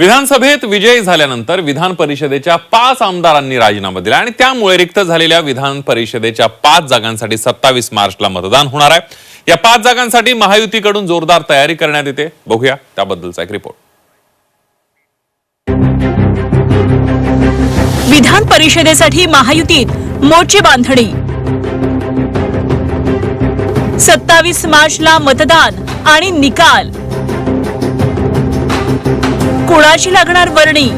विधानसभेत विजयी झाल्यानंतर विधान परिषदेच्या पाच आमदारांनी राजीनामा दिला आणि त्यामुळे रिक्त झालेल्या विधान परिषदेच्या पाच जागांसाठी सत्तावीस मार्चला मतदान होणार आहे. या पाच जागांसाठी महायुतीकडून जोरदार तयारी करण्यात येते. बघूया त्याबद्दलचा एक रिपोर्ट विधान परिषदेसाठी महायुतीत मोर्चे बांधणी. सत्तावीस मार्चला मतदान आणि निकाल. कुणाची लागणार वर्णी.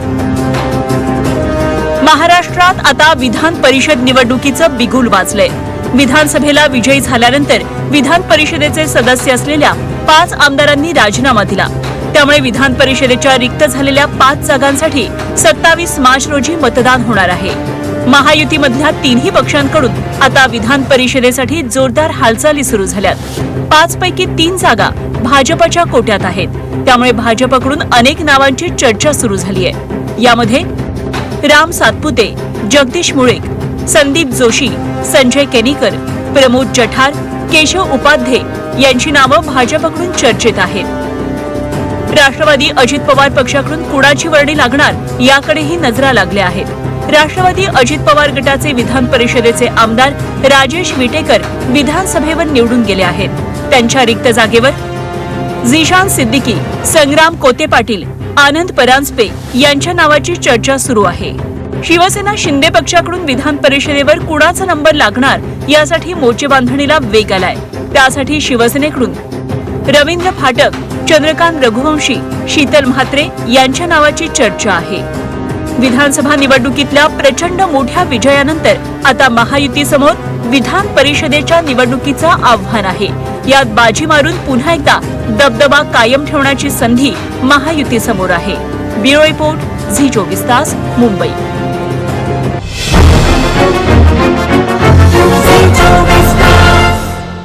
महाराष्ट्रात आता विधान परिषद निवडणुकीचं बिगुल वाजलंय. विधानसभेला विजयी झाल्यानंतर विधान परिषदेचे सदस्य असलेल्या पाच आमदारांनी राजीनामा दिला. त्यामुळे विधान परिषदेच्या रिक्त झालेल्या पाच जागांसाठी सत्तावीस मार्च रोजी मतदान होणार आहे. महायुतीमधल्या तिन्ही पक्षांकडून आता विधान परिषदेसाठी जोरदार हालचाली सुरू झाल्यात. पाच पैकी तीन जागा भाजपच्या कोट्यात आहेत. त्यामुळे भाजपकडून अनेक नावांची चर्चा सुरू झाली आहे यामध्ये राम सातपुते जगदीश मुळेक संदीप जोशी संजय केनीकर प्रमोद जठार केशव उपाध्ये यांची नावं भाजपकडून चर्चेत आहेत. राष्ट्रवादी अजित पवार पक्षाकडून कुणाची वर्णी लागणार याकडेही नजरा लागल्या आहेत. राष्ट्रवादी अजित पवार गटाचे विधान परिषदेचे आमदार राजेश विटेकर विधानसभेवर निवडून गेले आहेत. त्यांच्या रिक्त जागेवर झिशान सिद्दीकी संग्राम कोते पाटील आनंद परांजपे यांच्या नावाची चर्चा सुरू आहे. शिवसेना शिंदे पक्षाकडून विधान परिषदेवर कुणाचा नंबर लागणार यासाठी मोर्चे बांधणीला वेग आलाय. त्यासाठी शिवसेनेकडून रवींद्र फाटक चंद्रकांत रघुवंशी शीतल म्हात्रे यांच्या नावाची चर्चा आहे. विधानसभा निवडणुकीतल्या प्रचंड मोठ्या विजयानंतर आता महायुतीसमोर विधान परिषदेच्या निवडणुकीचं आव्हान आहे. यात बाजी मारून पुन्हा एकदा दबदबा कायम ठेवण्याची संधी महायुतीसमोर आहे. ब्युरो रिपोर्ट झी चोवीस तास मुंबई.